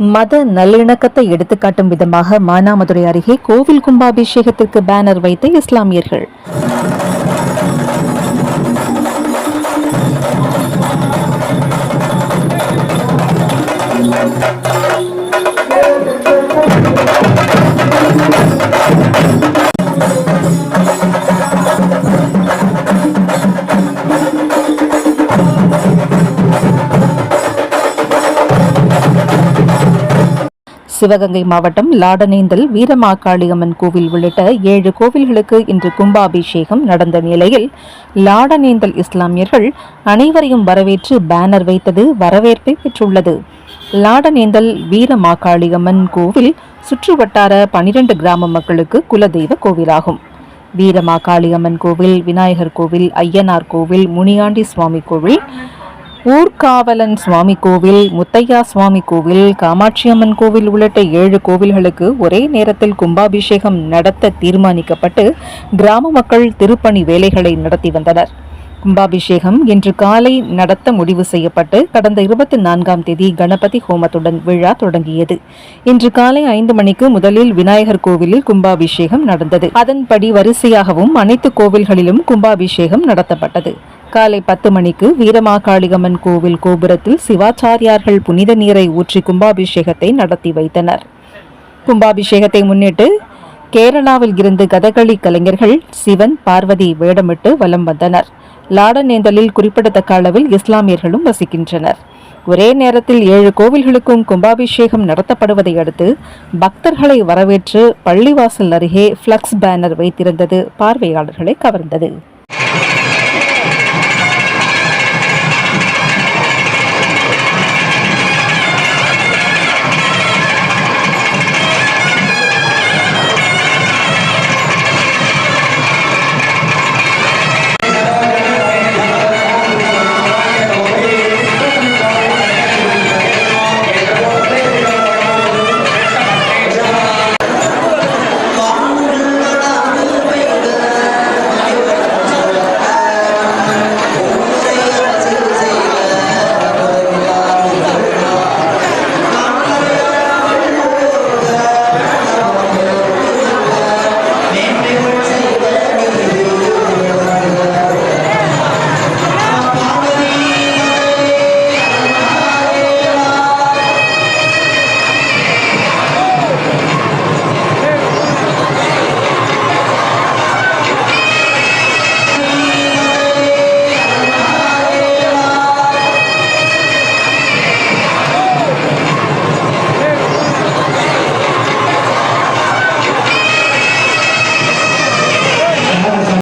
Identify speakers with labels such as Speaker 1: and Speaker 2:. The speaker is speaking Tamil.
Speaker 1: மத நல்லிணக்கத்தை எடுத்துக்காட்டும் விதமாக மானாமதுரை அருகே கோவில் கும்பாபிஷேகத்திற்கு பேனர் வைத்த இஸ்லாமியர்கள். சிவகங்கை மாவட்டம் லாடனேந்தல் வீரமாக்காளியம்மன் கோவில் உள்ளிட்ட ஏழு கோவில்களுக்கு இன்று கும்பாபிஷேகம் நடந்த நிலையில் லாடனேந்தல் இஸ்லாமியர்கள் அனைவரையும் வரவேற்று பேனர் வைத்தது வரவேற்பை பெற்றுள்ளது. லாடனேந்தல் வீரமாக்காளியம்மன் கோவில் சுற்றுவட்டார பனிரெண்டு கிராம மக்களுக்கு குலதெய்வ கோவிலாகும். வீரமாக்காளியம்மன் கோவில் விநாயகர் கோவில் ஐயனார் கோவில் முனியாண்டி சுவாமி கோவில் ஊர்காவலன் சுவாமி கோவில் முத்தையா சுவாமி கோவில் காமாட்சியம்மன் கோவில் உள்ளிட்ட ஏழு கோவில்களுக்கு ஒரே நேரத்தில் கும்பாபிஷேகம் நடத்த தீர்மானிக்கப்பட்டு கிராம மக்கள் திருப்பணி வேலைகளை நடத்தி வந்தனர். கும்பாபிஷேகம் இன்று காலை நடத்த முடிவு செய்யப்பட்டு கடந்த இருபத்தி நான்காம் தேதி கணபதி ஹோமத்துடன் விழா தொடங்கியது. இன்று காலை ஐந்து மணிக்கு முதலில் விநாயகர் கோவிலில் கும்பாபிஷேகம் நடந்தது. அதன்படி வரிசையாகவும் அனைத்து கோவில்களிலும் கும்பாபிஷேகம் நடத்தப்பட்டது. காலை பத்து மணிக்கு வீரமாகாளிகம்மன் கோவில் கோபுரத்தில் சிவாச்சாரியார்கள் புனித நீரை ஊற்றி கும்பாபிஷேகத்தை நடத்தி வைத்தனர். கும்பாபிஷேகத்தை முன்னிட்டு கேரளாவில் இருந்து கதகளி கலைஞர்கள் சிவன் பார்வதி வேடமிட்டு வலம் வந்தனர். லாடநேந்தலில் குறிப்பிடத்தக்க அளவில் இஸ்லாமியர்களும் வசிக்கின்றனர். ஒரே நேரத்தில் ஏழு கோவில்களுக்கும் கும்பாபிஷேகம் நடத்தப்படுவதை அடுத்து பக்தர்களை வரவேற்று பள்ளிவாசல் அருகே ஃப்ளக்ஸ் பேனர் வைத்திருந்தது பார்வையாளர்களை கவர்ந்தது.